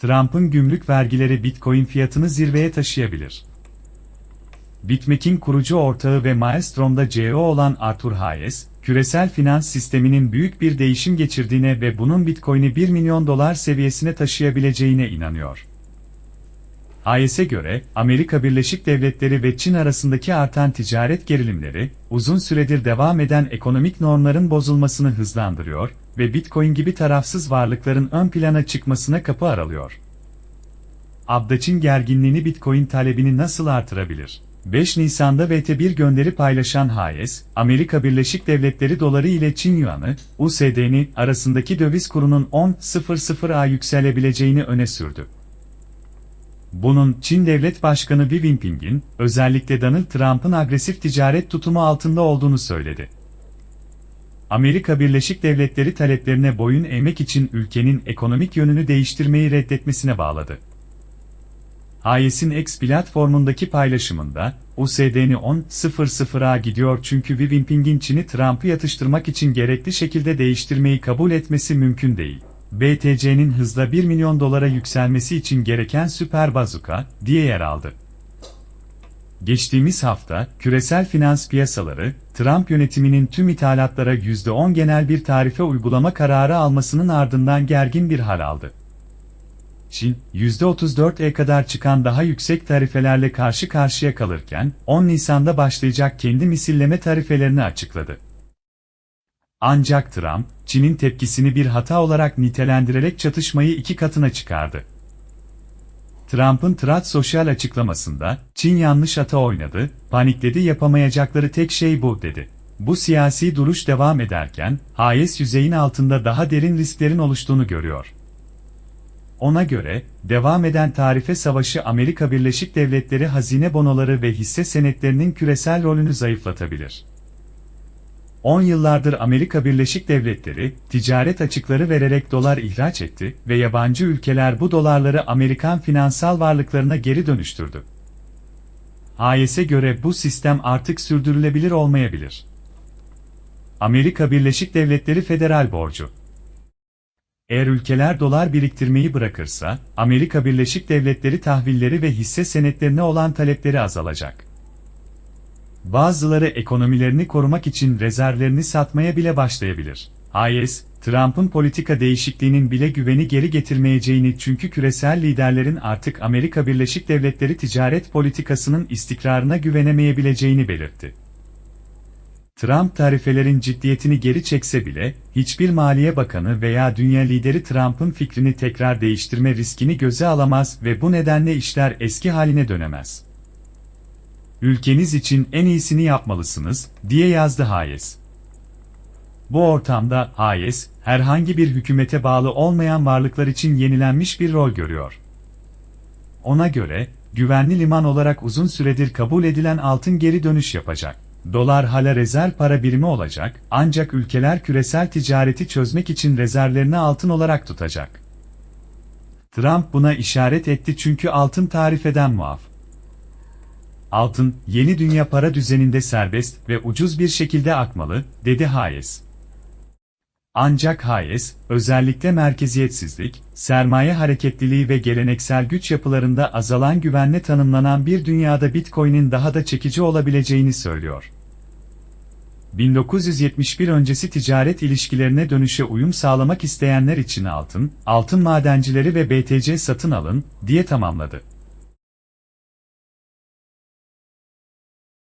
Trump'ın gümrük vergileri Bitcoin fiyatını zirveye taşıyabilir. BitMEX'in kurucu ortağı ve Maelstrom'da CEO olan Arthur Hayes, küresel finans sisteminin büyük bir değişim geçirdiğine ve bunun Bitcoin'i 1 milyon dolar seviyesine taşıyabileceğine inanıyor. Hayes'e göre, Amerika Birleşik Devletleri ve Çin arasındaki artan ticaret gerilimleri, uzun süredir devam eden ekonomik normların bozulmasını hızlandırıyor ve Bitcoin gibi tarafsız varlıkların ön plana çıkmasına kapı aralıyor. Abdaç'ın gerginliğini Bitcoin talebini nasıl artırabilir? 5 Nisan'da VT1 gönderi paylaşan Hayes, Amerika Birleşik Devletleri doları ile Çin yuanı, USD'ni arasındaki döviz kurunun 10.00'a yükselebileceğini öne sürdü. Bunun Çin Devlet Başkanı Xi Jinping'in özellikle Donald Trump'ın agresif ticaret tutumu altında olduğunu söyledi. Amerika Birleşik Devletleri taleplerine boyun eğmek için ülkenin ekonomik yönünü değiştirmeyi reddetmesine bağladı. Hayes'in X platformundaki paylaşımında, USD'ni 10.00'a gidiyor çünkü Xi Çin'i Trump'ı yatıştırmak için gerekli şekilde değiştirmeyi kabul etmesi mümkün değil. BTC'nin hızla 1 milyon dolara yükselmesi için gereken süper bazuka, diye yer aldı. Geçtiğimiz hafta, küresel finans piyasaları, Trump yönetiminin tüm ithalatlara %10 genel bir tarife uygulama kararı almasının ardından gergin bir hal aldı. Çin, %34'e kadar çıkan daha yüksek tarifelerle karşı karşıya kalırken, 10 Nisan'da başlayacak kendi misilleme tarifelerini açıkladı. Ancak Trump, Çin'in tepkisini bir hata olarak nitelendirerek çatışmayı iki katına çıkardı. Trump'ın Truth Social açıklamasında, Çin yanlış hata oynadı, panikledi yapamayacakları tek şey bu dedi. Bu siyasi duruş devam ederken, Hayes yüzeyin altında daha derin risklerin oluştuğunu görüyor. Ona göre, devam eden tarife savaşı Amerika Birleşik Devletleri hazine bonoları ve hisse senetlerinin küresel rolünü zayıflatabilir. 10 yıllardır Amerika Birleşik Devletleri, ticaret açıkları vererek dolar ihraç etti ve yabancı ülkeler bu dolarları Amerikan finansal varlıklarına geri dönüştürdü. Hayes'e göre bu sistem artık sürdürülebilir olmayabilir. Amerika Birleşik Devletleri Federal Borcu eğer ülkeler dolar biriktirmeyi bırakırsa, Amerika Birleşik Devletleri tahvilleri ve hisse senetlerine olan talepleri azalacak. Bazıları ekonomilerini korumak için rezervlerini satmaya bile başlayabilir. Hayes, Trump'ın politika değişikliğinin bile güveni geri getirmeyeceğini çünkü küresel liderlerin artık Amerika Birleşik Devletleri ticaret politikasının istikrarına güvenemeyebileceğini belirtti. Trump tarifelerin ciddiyetini geri çekse bile, hiçbir maliye bakanı veya dünya lideri Trump'ın fikrini tekrar değiştirme riskini göze alamaz ve bu nedenle işler eski haline dönemez. Ülkeniz için en iyisini yapmalısınız, diye yazdı Hayes. Bu ortamda Hayes, herhangi bir hükümete bağlı olmayan varlıklar için yenilenmiş bir rol görüyor. Ona göre, güvenli liman olarak uzun süredir kabul edilen altın geri dönüş yapacak. Dolar hala rezerv para birimi olacak, ancak ülkeler küresel ticareti çözmek için rezervlerini altın olarak tutacak. Trump buna işaret etti çünkü altın tarifeden muaf. Altın, yeni dünya para düzeninde serbest ve ucuz bir şekilde akmalı, dedi Hayes. Ancak Hayes, özellikle merkeziyetsizlik, sermaye hareketliliği ve geleneksel güç yapılarında azalan güvenle tanımlanan bir dünyada Bitcoin'in daha da çekici olabileceğini söylüyor. 1971 öncesi ticaret ilişkilerine dönüşe uyum sağlamak isteyenler için altın, altın madencileri ve BTC satın alın, diye tamamladı.